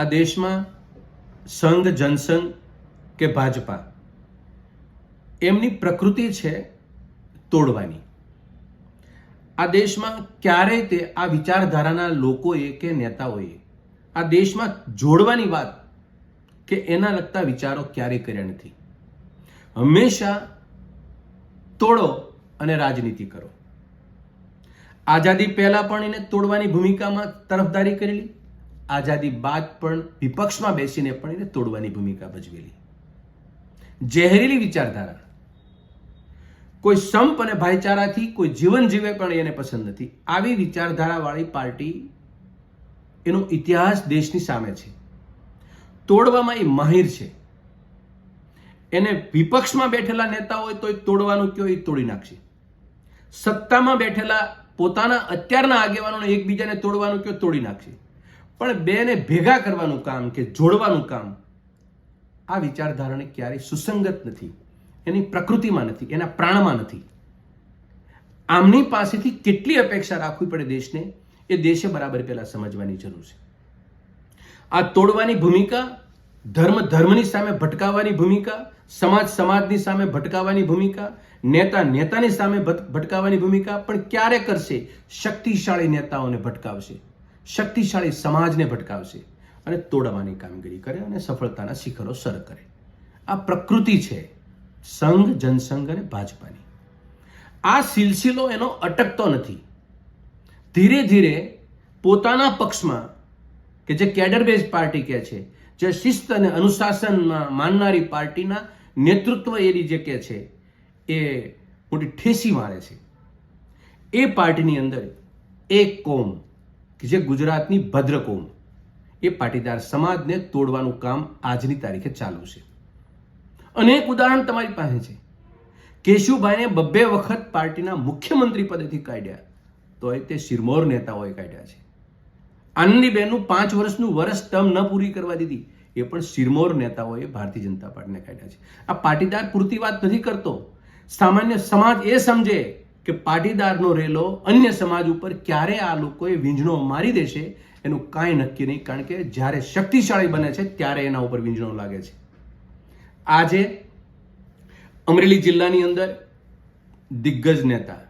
આ દેશમાં સંઘ, જનસંઘ કે ભાજપા, એમની પ્રકૃતિ છે તોડવાની. આ દેશમાં ક્યારેય તે આ વિચારધારાના લોકોએ કે નેતાઓએ આ દેશમાં જોડવાની વાત કે એના લગતા વિચારો ક્યારેય કર્યા નથી. હંમેશા તોડો અને રાજનીતિ કરો. આઝાદી પહેલા પણ એને તોડવાની ભૂમિકામાં તરફદારી કરેલી. આઝાદી બાદ પણ વિપક્ષમાં બેસીને પણ એને તોડવાની ભૂમિકા ભજવેલી. ઝેરીલી વિચારધારા. કોઈ સંપ અને ભાઈચારાથી કોઈ જીવન જીવે પણ એને પસંદ નથી. આવી વિચારધારાવાળી પાર્ટી એનો ઇતિહાસ દેશની સામે છે. તોડવામાં એ માહિર છે. એને વિપક્ષમાં બેઠેલા નેતા હોય તો એ તોડવાનું કયો એ તોડી નાખશે. સત્તામાં બેઠેલા પોતાના અત્યારના આગેવાનોને એકબીજાને તોડવાનું કયો તોડી નાખશે. પણ બેને ભેગા કરવાનું કામ કે જોડવાનું કામ, આ વિચારધારાને ક્યારેય સુસંગત નથી. એની પ્રકૃતિમાં નથી, એના પ્રાણમાં નથી. આમની પાસેથી કેટલી અપેક્ષા રાખવી પડે દેશને, એ દેશે બરાબર પહેલા સમજવાની જરૂર છે. આ તોડવાની ભૂમિકા, ધર્મ ધર્મની સામે ભટકાવવાની ભૂમિકા, સમાજ સમાજની સામે ભટકાવવાની ભૂમિકા, નેતા નેતાની સામે ભટ- ભટકાવવાની ભૂમિકા, પણ ક્યારે કરશે? શક્તિશાળી નેતાઓને ભટકાવશે. શક્તિશાળી સમાજને ભટકાવશે અને તોડવાની કામગીરી કરે અને સફળતાના શિખરો સર કરે. આ પ્રકૃતિ છે સંઘ, જનસંઘ અને ભાજપાની. આ સિલસિલો એનો અટકતો નથી. ધીરે ધીરે પોતાના પક્ષમાં, કે જે કેડર બેઝ પાર્ટી કહે છે, જે શિસ્ત અને અનુશાસનમાં માનનારી પાર્ટીના નેતૃત્વ એની જે કહે છે, એ મોટી ઠેસી મારે છે. એ પાર્ટીની અંદર એક કોમ કે જે ગુજરાતની ભદ્ર એ પાટીદાર સમાજને તોડવાનું કામ આજની તારીખે ચાલુ છે. અનેક ઉદાહરણ તમારી પાસે છે. કેશુભાઈને બબ્બે વખત પાર્ટીના મુખ્યમંત્રી પદેથી કાઢ્યા, તોય તે શિરમોર નેતાઓએ કાઢ્યા છે. આનંદીબેનનું પાંચ વર્ષનું વર્ષ ટર્મ ન પૂરી કરવા દીધી, એ પણ શિરમોર નેતાઓએ ભારતીય જનતા પાર્ટીને કાઢ્યા છે. આ પાટીદાર પૂરતી વાત નથી કરતો. સામાન્ય સમાજ એ સમજે કે પાટીદારનો રેલો અન્ય સમાજ ઉપર ક્યારે આ લોકોએ વીંઝણો મારી દેશે એનું કાંઈ નક્કી નહીં. કારણ કે જ્યારે શક્તિશાળી બને છે, ત્યારે એના ઉપર વીંઝણો લાગે છે. આજે અમરેલી જિલ્લાની અંદર દિગ્ગજ નેતા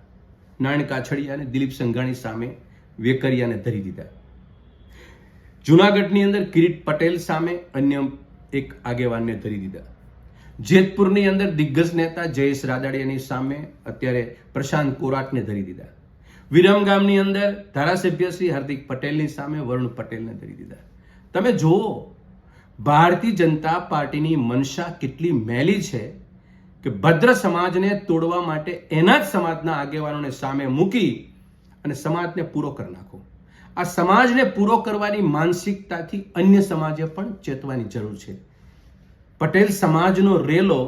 નારાયણ કાછડિયા અને દિલીપ સંઘાણી સામે વેકરિયાને ધરી દીધા. જુનાગઢની અંદર કિરીટ પટેલ સામે અન્ય એક આગેવાનને ધરી દીધા. જેતપુરની અંદર દિગ્ગજ નેતા જયેશ રાદાડિયાની સામે અત્યારે પ્રશાંત કોરાટને ધરી દીધા. વિરમગામની અંદર ધારાસભ્ય શ્રી હાર્દિક પટેલની સામે વરુણ પટેલને ધરી દીધા. તમે જુઓ, ભારતીય જનતા પાર્ટીની મનસા કેટલી મેલી છે કે ભદ્ર સમાજને તોડવા માટે એના જ સમાજના આગેવાનોને સામે મૂકી અને સમાજને પૂરો કરી નાખો. આ સમાજને પૂરો કરવાની માનસિકતાથી અન્ય સમાજે પણ ચેતવાની જરૂર છે. પટેલ સમાજનો રેલો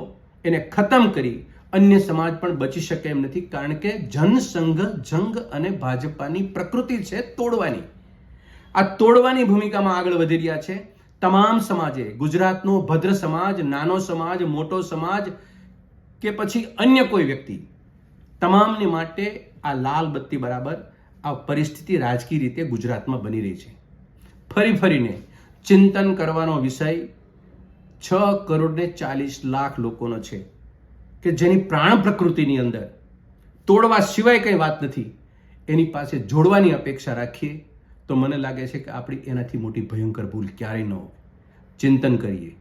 એને ખતમ કરી અન્ય સમાજ પણ બચી શકે એમ નથી, કારણ કે જનસંઘ, જંગ અને ભાજપાની પ્રકૃતિ છે તોડવાની. આ તોડવાની ભૂમિકામાં આગળ વધી રહ્યા છે તમામ સમાજે, ગુજરાતનો ભદ્ર સમાજ, નાનો સમાજ, મોટો સમાજ કે પછી અન્ય કોઈ વ્યક્તિ. તમામની માટે આ લાલ બત્તી બરાબર આ પરિસ્થિતિ રાજકીય રીતે ગુજરાતમાં બની રહી છે. ફરી ફરીને ચિંતન કરવાનો વિષય છ કરોડ ને ચાલીસ લાખ લોકોનો છે કે જેની પ્રાણ પ્રકૃતિની અંદર તોડવા સિવાય કંઈ વાત નથી. એની પાસે જોડવાની અપેક્ષા રાખીએ તો મને લાગે છે કે આપણી એનાથી મોટી ભયંકર ભૂલ ક્યારેય ન ચિંતન કરીએ.